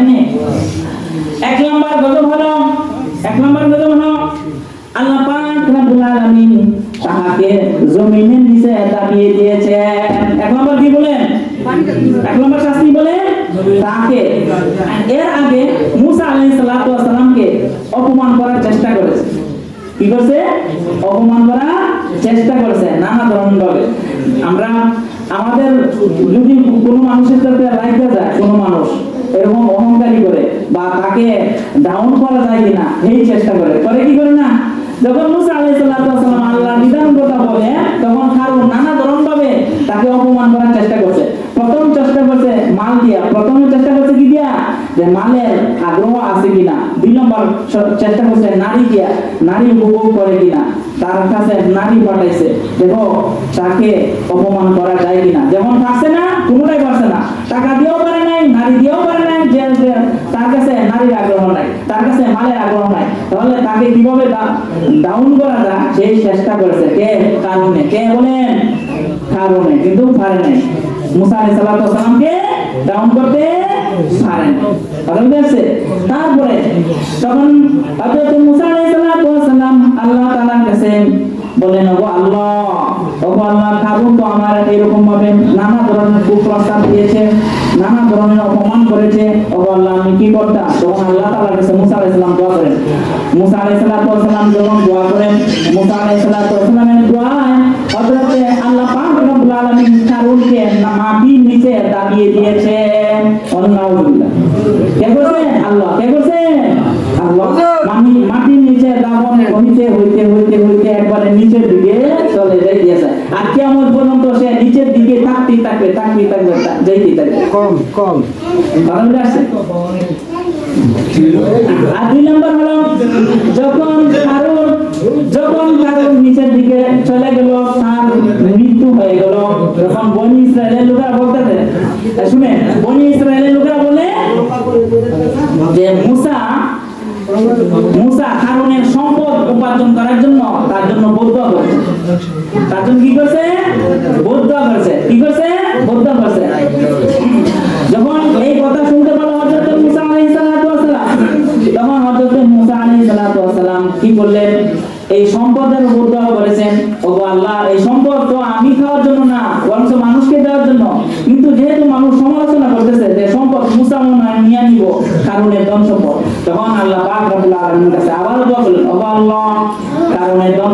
পারেনি এক নম্বর গজব হলো, এক নম্বর গজব হলো, আল্লাহ পাক রব্বুল আলামিন তাহাকে জমিনের নিচে দাবিয়ে দিয়েছেন এক নম্বর কি বলেন? এক নম্বর শাস্তি বলে তাকে। এর আগে মুসা আলাইহিস সালাতু ওয়াস সালামকে অপমান করার চেষ্টা করেছে। কি করছে? অপমান করার চেষ্টা করেছে, নানা ধরনের আমরা আমাদের যদি কোনো মানুষের সাথে রাইখা যায়, কোনো মানুষ, এরকম অহংকারী করে বা তাকে ডাউন করা যায় কিনা, এই চেষ্টা করে। করে কি করে না? যখন মুসা আলাইহিস আল্লাহ নিদান কথা বলে, তখন কারণ নানা তাকে অপমান করার চেষ্টা করছে। প্রথম চেষ্টা করছে মাল দিয়া। প্রথম চেষ্টা করছে কি দিয়া? যে মালের আগ্রহ আছে কিনা। দুই নম্বর চেষ্টা করছে নারী দিয়া। নারী উপভোগ করে কিনা। তার কাছে নারী পাঠাইছে। দেখো, তাকে অপমান করা যায় কিনা। যেমন পারছে না, কোনোটাই পারছে না। টাকা দিয়েও পারে নাই, নারী দিয়েও পারে নাই, যে তার কাছে নারীর আগ্রহ নাই, তার কাছে মালের আগ্রহ নাই। তাহলে তাকে কীভাবে ডাউন করা যায়? সেই চেষ্টা করেছে। কে? কারণে কে বলেন? কারণে কিন্তু পারে নাই। মুসা আলাইহিস সালাতু সালামকে ডাউন করতে পারেন কথা বুঝতে? তারপরে তখন হযরত মুসা আলাইহিস সালাতু সালাম আল্লাহ তাআলার কাছে বলেন ওগো আল্লাহ ওগো আল্লাহ, কারণ তো আমার এরকম ভাবে নানা ধরনের কুপ্রস্তাব দিয়েছে, নানা ধরনের অপমান করেছে। ওগো আল্লাহ, আমি কি করতাম? তখন আল্লাহ তাআলার কাছে মুসা আলাইহিস সালাম দোয়া করেন। মুসা আলাইহিস সালাতু সালাম যখন দোয়া করেন, মুসা আলাইহিস সালাতু সালামের দোয়ায় হযরত আল্লাহ পাক রব্বুল আলামিন কারুনকে মাটির নিচে দাবিয়ে দিয়েছে। আল্লাহুল্লাহ কে করছে আল্লাহ। কে করছে আল্লাহ। মাটি মাটির নিচে দাবন হইতে হইতে হইতে হইতে একবারে নিচের দিকে চলে যাই দিয়েছে আর কেমন পর্যন্ত সে নিচের দিকে থাকতে থাকবে থাকতে থাকবে যাইতে থাকবে। কম কম। বুঝে আসছে। আর দুই নম্বর হলো, যখন কারোর যখন কারোর নিচের দিকে চলে গেল, তার মৃত্যু হয়ে গেল। যখন বনি ইসরায়েলের লোকেরা বলতেছে শুনে, বনি ইসরায়েলের লোকেরা বলে যে মুসা মুসা হারুনের সম্পদ উপার্জন করার জন্য তার জন্য বৌদ্ধ করছে তার জন্য কি করছে? বৌদ্ধ করছে কি করছে? বৌদ্ধ করছে কি করলেন? এই সম্পদের উপর করেছেন। ওগো আল্লাহ, এই সম্পদ তো আমি খাওয়ার জন্য না, বরঞ্চ মানুষকে দেওয়ার জন্য। কিন্তু যেহেতু মানুষ সমালোচনা করতেছে, যে সম্পদ মুসা মনে হয় নিয়ে নিব কারণের ধন সম্পদ। তখন আল্লাহ পাক কাছে আবার ওগো আল্লাহ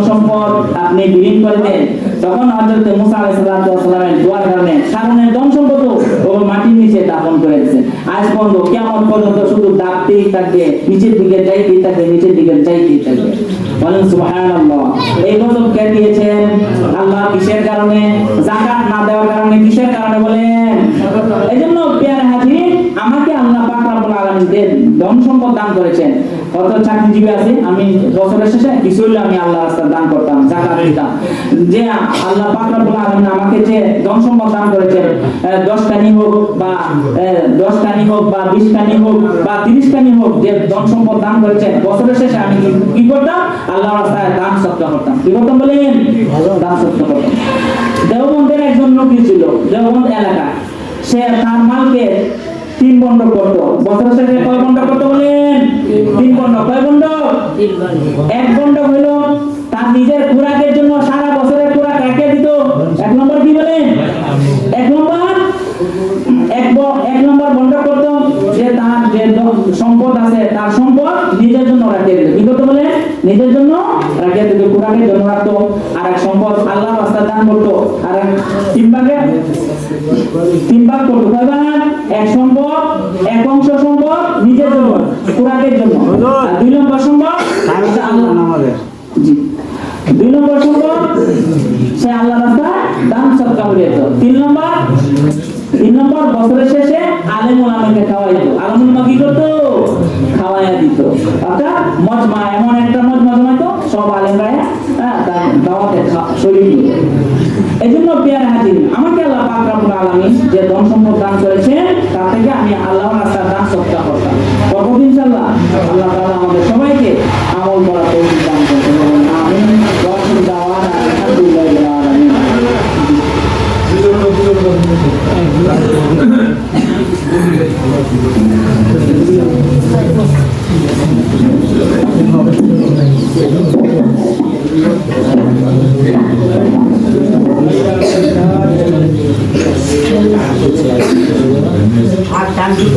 সম্পদ আপনি বিলীন করে দেন। তখন হযরত মুসা দোয়ার কারণে কারণের ধন সম্পদ ও মাটির নিচে দাফন করে আজ পর্যন্ত পর্যন্ত শুধু দাবতেই থাকবে নিচের দিকে যাইতেই থাকবে নিচের দিকে যাইতেই থাকবে বলেন, সুবহানাল্লাহ। এই গজব কে দিয়েছেন? আল্লাহ কিসের কারণে? যাকাত না দেওয়ার কারণে, কিসের কারণে বলেন? এই জন্য আমাকে আল্লাহ পাক রব্বুল আলামিন ধন সম্পদ দান করেছেন। কত চাকরিজীবী আছে? আমি বছরের শেষে কিছু হইলে আমি আল্লাহ রাস্তায় দান করতাম জাকাত দিতাম। যে আল্লাহ পাক রব্বুল আলামিন আমাকে যে ধন সম্পদ দান করেছেন আহ, দশ কানি হোক বা আহ, দশ কানি হোক বা বিশ কানি হোক বা তিরিশ কানি হোক যে ধন সম্পদ দান করেছেন বছরের শেষে আমি কি- করতাম? আল্লাহ রাস্তায় দান সৎকার করতাম। কি করতাম বলেন? দান সৎকার করতাম। দেওবন্দের একজন নবী ছিল দেওবন্দ এলাকা সে তার মালকে তিন বন্ড করতো বছর শেষে কয় বন্ড করতো বলেন? তিন বন্ড কয় বন্ড এক বন্ড হইল তার নিজের খোরাকের জন্য সারা বছরের খোরাক একে দিত। এক নম্বর কি বলেন? এক নম্বর? এক ব- এক নম্বর বন্ধ করতো। যে তার যে সম্পদ আছে তার সম্পদ নিজের জন্য রাখিয়ে দিত। কি করতো বলে নিজের জন্য রাখিয়ে খোরাকের জন্য রাখতো আর এক সম্পদ, আল্লাহ রাস্তায় দান করতো, আর এক তিন ভাগে, তিন ভাগ করতো। ভাগ এক সম্পদ, এক অংশ সম্পদ, নিজের জন্য খোরাকের জন্য। দুই নম্বর সম্পদ আল্লাহ। জি। দুই নম্বর সম্পদ, সে আল্লাহ রাস্তায় দান সৎকা করে তিন নম্বর তিন নম্বর বছরের শেষে আলেম খাওয়াইতো। আলেম আলমিন যে ধন সম্পদ দান করেছে তা থেকে আমি আল্লাহ রাস্তা দান সত্তা করতাম। করব ইনশাল্লাহ আল্লাহ তালা আমাদের সবাইকে আমল করা তৌফিক দান আমি Thank you. Thank you.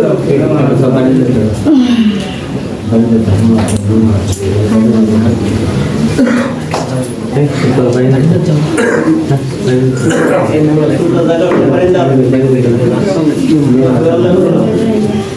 퇴근하면서 달리는데 달리는데 한번 너무 아프고 네, 그래서 많이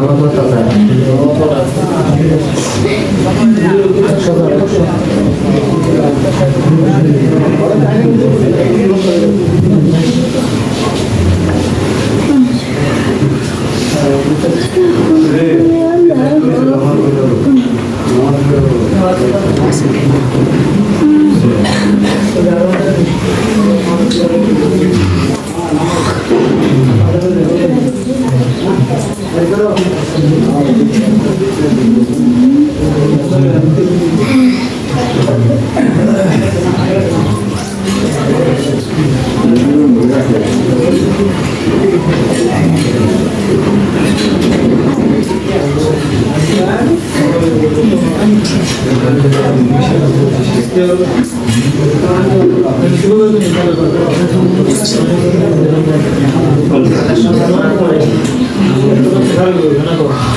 Thank you.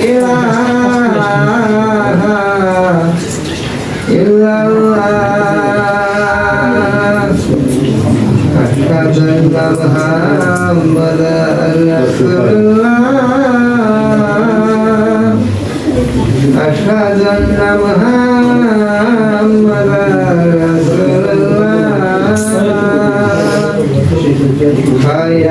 إله إلا الله أشهد أن محمدا رسول الله أشهد أن محمدا رسول الله حي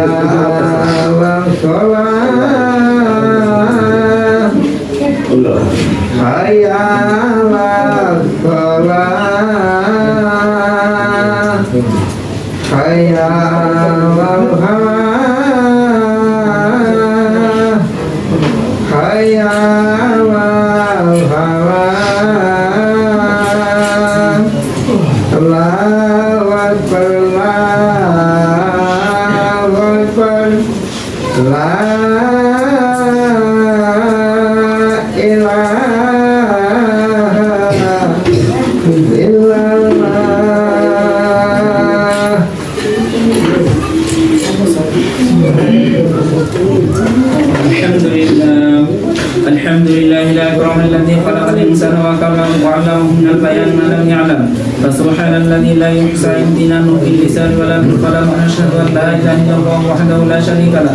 فسبحان الذي لا يحصى امتنانه في اللسان ولا في القلم ونشهد أن لا إله إلا الله وحده لا شريك له.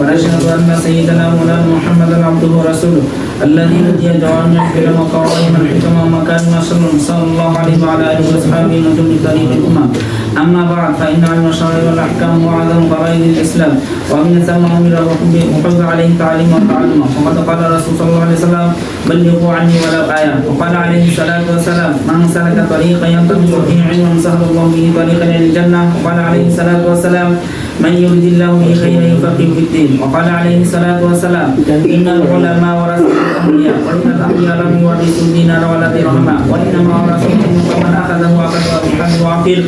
ونشهد أن سيدنا مولانا محمدا عبده ورسوله الذي هدي جوامع الكلم وقوائم الحكم ومكارم السنن صلى الله عليه وعلى آله وصحبه نجوم طريق الأمم. أما بعد فإن علم الشرع والأحكام واعظم فرائض الإسلام ومن ثم أمر وحب عليه تعليم وتعلم. وقد قال الرسول صلى الله عليه وسلم بلغوا عني ولو آية. وقال عليه الصلاة والسلام من سلك طريقا يلتمس فيه علما سهل الله به طريقا إلى الجنة. وقال عليه الصلاة والسلام من يرد الله به خيرا يفقه في الدين. وقال عليه الصلاة والسلام إن العلماء ورثه الأنبياء وإن الأنبياء لم يورثوا دينارا ولا درهما وإنما ورثوا العلم فمن أخذه اخذ بحظ وافر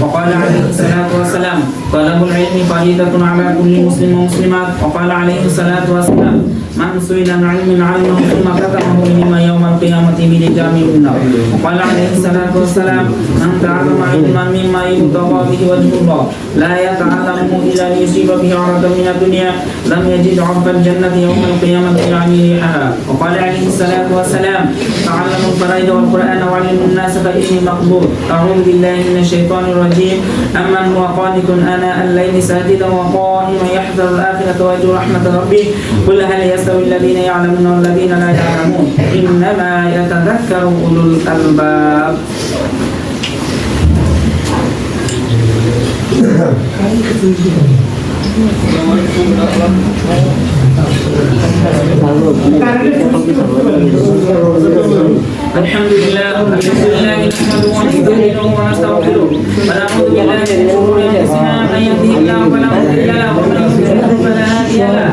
وقال عليه الصلاة والسلام طلب العلم فريضه على كل مسلم ومسلمات. وقال عليه الصلاة والسلام من سئل عن علم علمه ثم كتمه لما يوم القيامة بلجام النار. وقال عليه الصلاة والسلام من تعلم علما مما يبتغى به وجه الله لا يتعلمه الا ليصيب به عرضا من الدنيا لم يجد عرف الجنة يوم القيامة يعني ريحها وقال عليه الصلاة والسلام تعلموا الفرائض والقرآن وعلموا الناس فإني مقبول. أعوذ بالله من الشيطان الرجيم. أمن هو قانت آناء الليل ساجدا وقائما يحذر الآخرة ويرجو رحمة ربه. قل هل يستوي الذين يعلمون والذين لا يعلمون؟ إنما يتذكر أولو الألباب. الحمد لله الحمد لله نحمده ونستعينه ونستغفره ونعوذ بالله من شرور انفسنا من يهده الله فلا مضل له ومن يضلل فلا هادي له